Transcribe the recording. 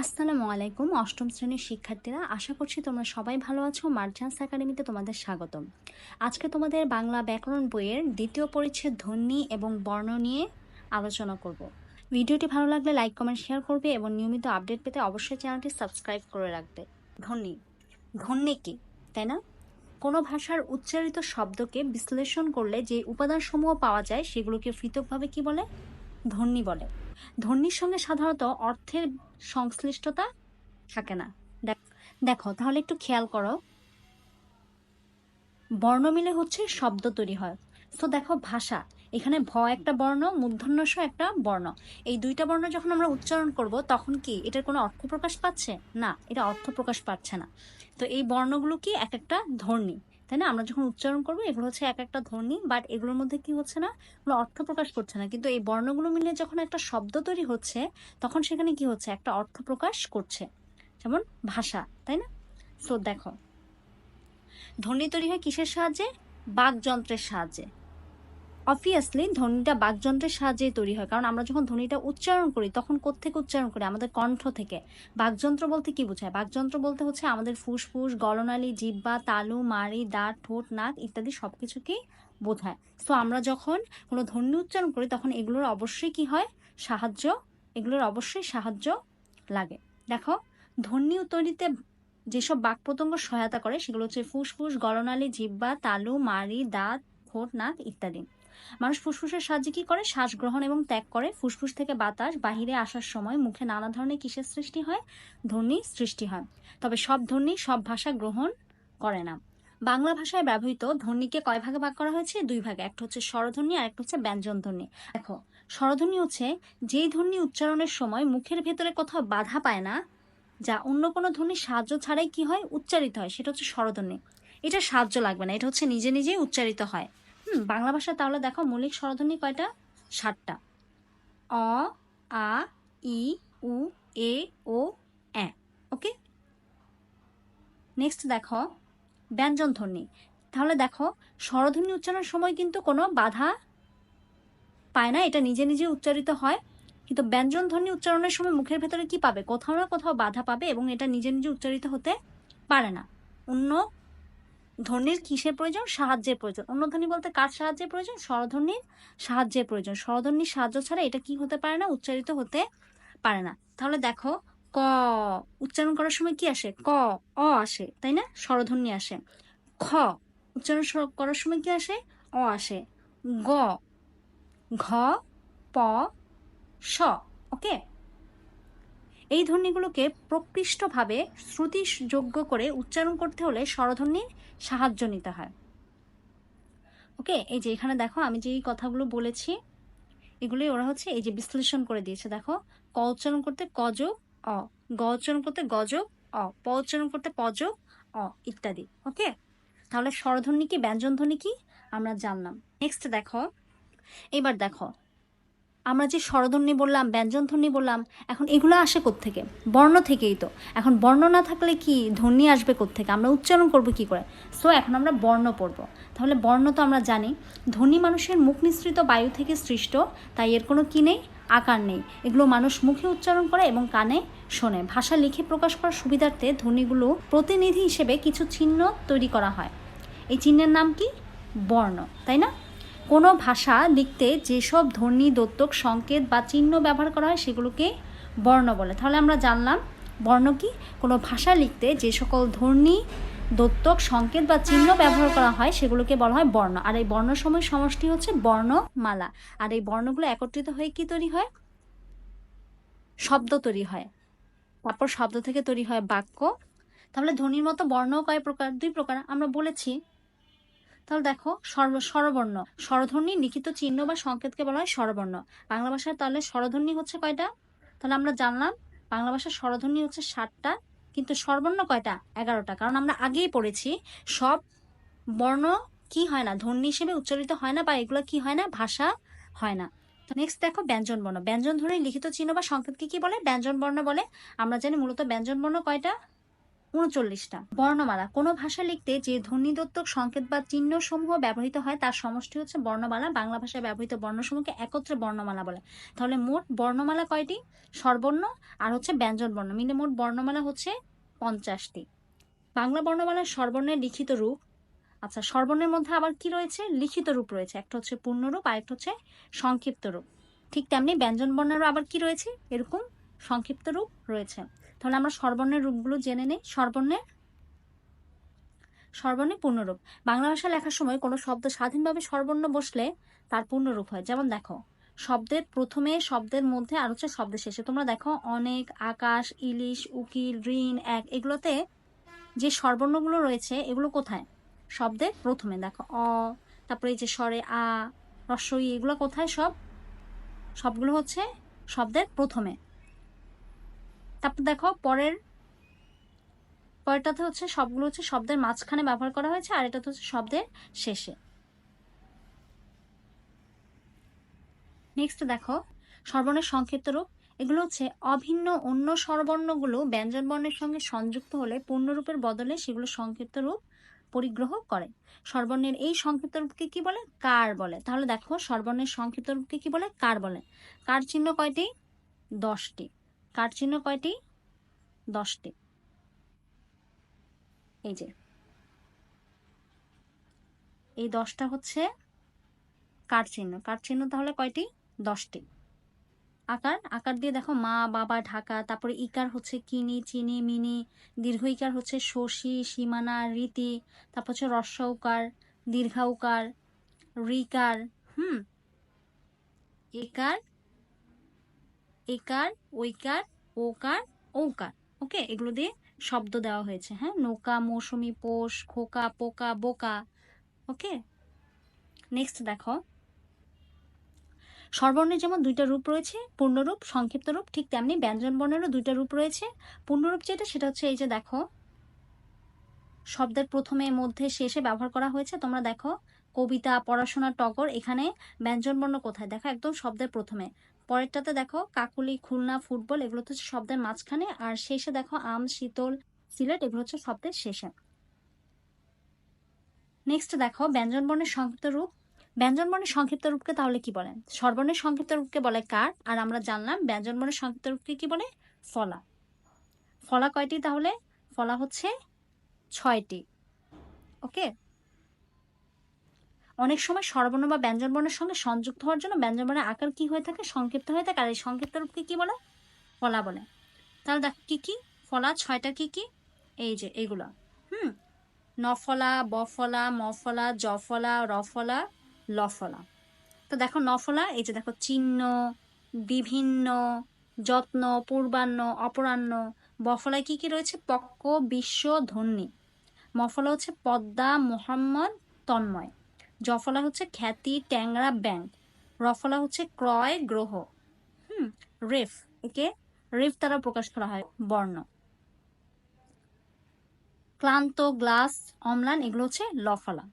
আসসালামু আলাইকুম, অষ্টম শ্রেণির শিক্ষার্থীরা, আশা করছি তোমরা সবাই ভালো আছো। মার্চান্স একাডেমিতে তোমাদের স্বাগতম। আজকে তোমাদের বাংলা ব্যাকরণ বইয়ের দ্বিতীয় পরিচ্ছেদ ধ্বনি এবং বর্ণ নিয়ে আলোচনা করব। ভিডিওটি ভালো লাগলে লাইক, কমেন্ট, শেয়ার করবে এবং নিয়মিত আপডেট পেতে অবশ্যই চ্যানেলটি সাবস্ক্রাইব করে রাখবে। ধ্বনি। ধ্বনি কি, তাই না? কোনো ভাষার উচ্চারিত শব্দকে বিশ্লেষণ করলে যে উপাদানসমূহ পাওয়া যায় সেগুলোকে পৃথকভাবে কি বলে? ধ্বনি বলে। ধ্বনির সঙ্গে সাধারণত অর্থের সংশ্লিষ্টতা থাকে না। দেখ- তাহলে একটু খেয়াল করো। বর্ণ মিলে হচ্ছে শব্দ তৈরি হয়। তো দেখো, ভাষা। এখানে ভ একটা বর্ণ, মূর্ধন্য স একটা বর্ণ। এই দুইটা বর্ণ যখন আমরা উচ্চারণ করব, তখন কি এটার কোনো অর্থ প্রকাশ পাচ্ছে? না, এটা অর্থ প্রকাশ পাচ্ছে না। তো এই বর্ণগুলো কি এক একটা ধ্বনি তাই না? আমরা যখন উচ্চারণ করব, এগুলো হচ্ছে এক একটা ধ্বনি বাট এগুলোর মধ্যে কি হচ্ছে না? কোনো অর্থ প্রকাশ করছে না। কিন্তু এই বর্ণগুলো মিলে যখন একটা শব্দ তৈরি হচ্ছে, তখন সেখানে কি হচ্ছে? একটা অর্থ প্রকাশ করছে। যেমন ভাষা, তাই না? সো দেখো। ধ্বনি তৈরি হয় কিসের সাহায্যে? বাকযন্ত্রের সাহায্যে। অবভিয়াসলি ধ্বনিটা বাকযন্ত্রের সাহায্যেই তৈরি হয়। কারণ আমরা যখন ধ্বনিটা উচ্চারণ করি, তখন কোত্থেকে উচ্চারণ করি? আমাদের কণ্ঠ থেকে। বাকযন্ত্র বলতে কি বোঝায়? বাকযন্ত্র বলতে হচ্ছে আমাদের ফুসফুস, গলনালী জিব্বা তালু, মাড়ি, দাঁত, ঠোঁট, নাক ইত্যাদি সব কিছুকেই বোঝায়। তো আমরা যখন কোনো ধ্বনি উচ্চারণ করি, তখন এগুলোর অবশ্যই কি হয়? সাহায্য, এগুলোর অবশ্যই সাহায্য লাগে। দেখো, ধ্বনি তৈরিতে যেসব বাক সহায়তা করে, সেগুলো হচ্ছে ফুসফুস, গলনালী জিব্বা তালু, মাড়ি, দাঁত, ঠোঁট, নাক ইত্যাদি। মানুষ ফুসফুসের সাহায্যে কি করে? শ্বাস গ্রহণ এবং ত্যাগ করে। ফুসফুস থেকে বাতাস বাহিরে আসার সময় মুখে নানা ধরনের কিসের সৃষ্টি হয়? ধ্বনি সৃষ্টি হয়। তবে সব ধ্বনি, সব ভাষা গ্রহণ করে না। বাংলা ভাষায় ব্যবহৃত ধ্বনিকে কয় ভাগে ভাগ করা হয়েছে? দুই ভাগে। একটা হচ্ছে স্বরধ্বনি আর একটা হচ্ছে ব্যঞ্জন ধ্বনি দেখো, স্বরধ্বনি হচ্ছে যেই ধ্বনি উচ্চারণের সময় মুখের ভেতরে কোথাও বাধা পায় না, যা অন্য কোনো ধ্বনির সাহায্য ছাড়াই কি হয়? উচ্চারিত হয়। সেটা হচ্ছে স্বরধ্বনি। এটা সাহায্য লাগবে না। এটা হচ্ছে নিজে নিজেই উচ্চারিত হয়। হুম, বাংলা ভাষা তাহলে দেখো মৌলিক স্বরধ্বনি কয়টা? ষাটটা অ, আ, ই, উ, এ, ও, এ। ওকে? নেক্সট দেখো, ব্যঞ্জন ধ্বনি। তাহলে দেখো, স্বরধ্বনি উচ্চারণের সময় কিন্তু কোনো বাধা পায় না, এটা নিজে নিজে উচ্চারিত হয়। কিন্তু ব্যঞ্জন ধ্বনি উচ্চারণের সময় মুখের ভেতরে কি পাবে? কোথাও না কোথাও বাধা পাবে এবং এটা নিজে নিজে উচ্চারিত হতে পারে না। অন্য ধ্বনির কিসের প্রয়োজন? সাহায্যের প্রয়োজন। অন্য ধ্বনি বলতে কার সাহায্যের প্রয়োজন? স্বরধ্বনির সাহায্যের প্রয়োজন। স্বরধ্বনির সাহায্য ছাড়া এটা কি হতে পারে না? উচ্চারিত হতে পারে না। তাহলে দেখো, ক, উচ্চারণ করার সময় কি আসে? ক, অ আসে, তাই না? স্বরধ্বনি আসে। খ, উচ্চারণ করার সময় কি আসে? অ আসে। গ, ঘ, প, স, ওকে? এই ধ্বনিগুলোকে প্রকৃষ্টভাবে শ্রুতিযোগ্য করে উচ্চারণ করতে হলে স্বরধ্বনির সাহায্য নিতে হয়। ওকে, এই যে এখানে দেখো, আমি যে কথাগুলো বলেছি, এগুলোই ওরা হচ্ছে এই যে বিশ্লেষণ করে দিয়েছে। দেখো, ক উচ্চারণ করতে কযোগ অ, গ উচ্চারণ করতে গযোগ অ, প উচ্চারণ করতে পযোগ অ, ইত্যাদি। ওকে? তাহলে স্বরধ্বনি কি ব্যঞ্জন ধ্বনি কি? আমরা জানলাম। নেক্সট দেখো, এবার দেখো আমরা যে স্বরধ্বনি বললাম ব্যঞ্জন ধ্বনি বললাম, এখন এগুলো আসে থেকে বর্ণ থেকেই তো। এখন বর্ণ না থাকলে কি ধ্বনি আসবে থেকে আমরা উচ্চারণ করব কি করে? সো এখন আমরা বর্ণ পড়ব। তাহলে বর্ণ তো আমরা জানি। ধ্বনি মানুষের মুখ নিঃসৃত বায়ু থেকে সৃষ্ট, তাই এর কোনো কি নেই? আকার নেই। এগুলো মানুষ মুখে উচ্চারণ করে এবং কানে শোনে। ভাষা লিখে প্রকাশ করার সুবিধার্থে ধ্বনিগুলো প্রতিনিধি হিসেবে কিছু চিহ্ন তৈরি করা হয়। এই চিহ্নের নাম কি? বর্ণ। তাই না? কোনো ভাষা লিখতে যেসব ধ্বনি দত্তক, সংকেত বা চিহ্ন ব্যবহার করা হয় সেগুলোকে বর্ণ বলে। তাহলে আমরা জানলাম, বর্ণ কি? কোনো ভাষা লিখতে যে সকল ধ্বনি দত্তক, সংকেত বা চিহ্ন ব্যবহার করা হয় সেগুলোকে বলা হয় বর্ণ। আর এই বর্ণ সময় সমষ্টি হচ্ছে বর্ণমালা। আর এই বর্ণগুলো একত্রিত হয়ে কি তৈরি হয়? শব্দ তৈরি হয়। তারপর শব্দ থেকে তৈরি হয় বাক্য। তাহলে ধ্বনির মতো বর্ণও কয় প্রকার? দুই প্রকার। আমরা বলেছি তাহলে দেখো, সর্ব স্বরবর্ণ। স্বরধ্বনি লিখিত চিহ্ন বা সংকেতকে বলা হয় স্বরবর্ণ। বাংলা ভাষায় তাহলে স্বরধ্বনি হচ্ছে কয়টা? তাহলে আমরা জানলাম, বাংলা ভাষার স্বরধ্বনি হচ্ছে ষাটটা কিন্তু স্বরবর্ণ কয়টা? এগারোটা। কারণ আমরা আগেই পড়েছি, সব বর্ণ কি হয় না? ধ্বনি হিসেবে উচ্চারিত হয় না বা এগুলো কি হয় না? ভাষা হয় না। তো নেক্সট দেখো ব্যঞ্জন বর্ণ। ব্যঞ্জন ধ্বনি লিখিত চিহ্ন বা সংকেতকে কি বলে? ব্যঞ্জন বর্ণ বলে। আমরা জানি মূলত ব্যঞ্জন বর্ণ কয়টা? উনচল্লিশটা। বর্ণমালা। কোনো ভাষা লিখতে যে ধ্বনিদত্তক সংকেত বা চিহ্ন সমূহ ব্যবহৃত হয়, তার সমষ্টি হচ্ছে বর্ণমালা। বাংলা ভাষায় ব্যবহৃত বর্ণসমূহকে একত্রে বর্ণমালা বলে। তাহলে মোট বর্ণমালা কয়টি? স্বরবর্ণ আর হচ্ছে ব্যঞ্জন বর্ণ। মিলে মোট বর্ণমালা হচ্ছে পঞ্চাশটি। বাংলা বর্ণমালার স্বরবর্ণের লিখিত রূপ। আচ্ছা স্বরবর্ণের মধ্যে আবার কি রয়েছে? লিখিত রূপ রয়েছে। একটা হচ্ছে পূর্ণরূপ আর একটা হচ্ছে সংক্ষিপ্ত রূপ। ঠিক তেমনি ব্যঞ্জন বর্ণেরও আবার কি রয়েছে? এরকম সংক্ষিপ্ত রূপ রয়েছে। তাহলে আমরা সর্বর্ণের রূপগুলো জেনে নেই। স্বরবর্ণের স্বরবর্ণে পূর্ণরূপ। বাংলা ভাষা লেখার সময় কোনো শব্দ স্বাধীনভাবে সর্বর্ণ বসলে তার পূর্ণরূপ হয়। যেমন দেখো, শব্দের প্রথমে, শব্দের মধ্যে আর হচ্ছে শব্দের শেষে। তোমরা দেখো, অনেক, আকাশ, ইলিশ, উকিল, ঋণ, এক, এগুলোতে যে সর্বর্ণগুলো রয়েছে, এগুলো কোথায়? শব্দের প্রথমে। দেখো, অ, তারপরে এই যে স্বরে আ, রস্বই, এগুলো কোথায় সব? সবগুলো হচ্ছে শব্দের প্রথমে। তারপর দেখো পরের, পরেরটাতে হচ্ছে সবগুলো হচ্ছে শব্দের মাঝখানে ব্যবহার করা হয়েছে, আর এটাতে হচ্ছে শব্দের শেষে। নেক্সট দেখো, স্বরবর্ণের সংক্ষিপ্ত রূপ। এগুলো হচ্ছে অভিন্ন অন্য স্বরবর্ণগুলো ব্যঞ্জন বর্ণের সঙ্গে সংযুক্ত হলে পূর্ণরূপের বদলে সেগুলো সংক্ষিপ্ত রূপ পরিগ্রহ করে। স্বরবর্ণের এই সংক্ষিপ্ত রূপকে কি বলে? কার বলে। তাহলে দেখো স্বরবর্ণের সংক্ষিপ্ত রূপকে কি বলে? কার বলে। কার চিহ্ন কয়টি? দশটি। কার চিহ্ন কয়টি? দশটি। এই যে। এই দশটা হচ্ছে কার চিহ্ন। কার চিহ্ন তাহলে কয়টি? দশটি। আকার? আকার দিয়ে দেখো মা, বাবা, ঢাকা, তারপরে ইকার হচ্ছে কিনি, চিনি, মিনি, দীর্ঘ ইকার হচ্ছে শশী, সীমানা, রীতি, তারপর হচ্ছে রস্য উকার, দীর্ঘা উকার, রিকার, হুম, একার একার, ওইকার, ওকার ওকার। ওকে? এগুলো দিয়ে শব্দ দেওয়া হয়েছে হ্যাঁ? নৌকা, মৌসুমি, পোষ, খোকা, পোকা, বোকা। ওকে? নেক্সট দেখো। স্বরবর্ণের যেমন দুইটা রূপ রয়েছে, পূর্ণরূপ, সংক্ষিপ্ত রূপ, ঠিক তেমনি ব্যঞ্জন বর্ণেরও দুইটা রূপ রয়েছে। পূর্ণরূপ যেটা, সেটা হচ্ছে এই যে দেখো, শব্দের প্রথমে, মধ্যে, শেষে ব্যবহার করা হয়েছে। তোমরা দেখো, কবিতা পড়াশোনা টগর, এখানে ব্যঞ্জন বর্ণ কোথায়? দেখো, একদম শব্দের প্রথমে। পরেরটাতে দেখো কাকুলি, খুলনা, ফুটবল এগুলো তো হচ্ছে শব্দের মাঝখানে, আর শেষে দেখো আম, শীতল, সিলেট, এগুলো হচ্ছে শব্দের শেষে। নেক্সট দেখো ব্যঞ্জন বর্ণের সংক্ষিপ্ত রূপ। ব্যঞ্জন বর্ণের সংক্ষিপ্ত রূপকে তাহলে কি বলে? স্বরবর্ণের সংক্ষিপ্ত রূপকে বলে কার? আর আমরা জানলাম ব্যঞ্জন বর্ণের সংক্ষিপ্ত রূপকে কি বলে? ফলা। ফলা কয়টি তাহলে? ফলা হচ্ছে ছয়টি। ওকে অনেক সময় স্বরবর্ণ বা ব্যঞ্জন বর্ণের সঙ্গে সংযুক্ত হওয়ার জন্য ব্যঞ্জন বর্ণের আকার কি হয়ে থাকে? সংক্ষিপ্ত হয়ে থাকে। আর এই সংক্ষিপ্ত রূপকে কি বলে? ফলা বলে। তাহলে দেখ, কি কি? ফলা, ছয়টা কি কি? এই যে এইগুলো হুম? নফলা বফলা মফলা জফলা রফলা লফলা তো দেখো নফলা এই যে দেখো চিহ্ন, বিভিন্ন, যত্ন পূর্বাহ্ন অপরাহ্ন বফলায় কি কি রয়েছে? পক্ক, বিশ্ব, ধন্যী। মফলা হচ্ছে পদ্মা, মোহাম্মদ, তন্ময়। জফলা হচ্ছে খ্যাতি, ট্যাংরা, ব্যাং। রফলা হচ্ছে ক্রয়, গ্রহ। হুম, রেফ একে রেফ দ্বারা প্রকাশ করা হয় বর্ণ। ক্লান্ত, গ্লাস, অম্লান, এগুলো হচ্ছে লফলা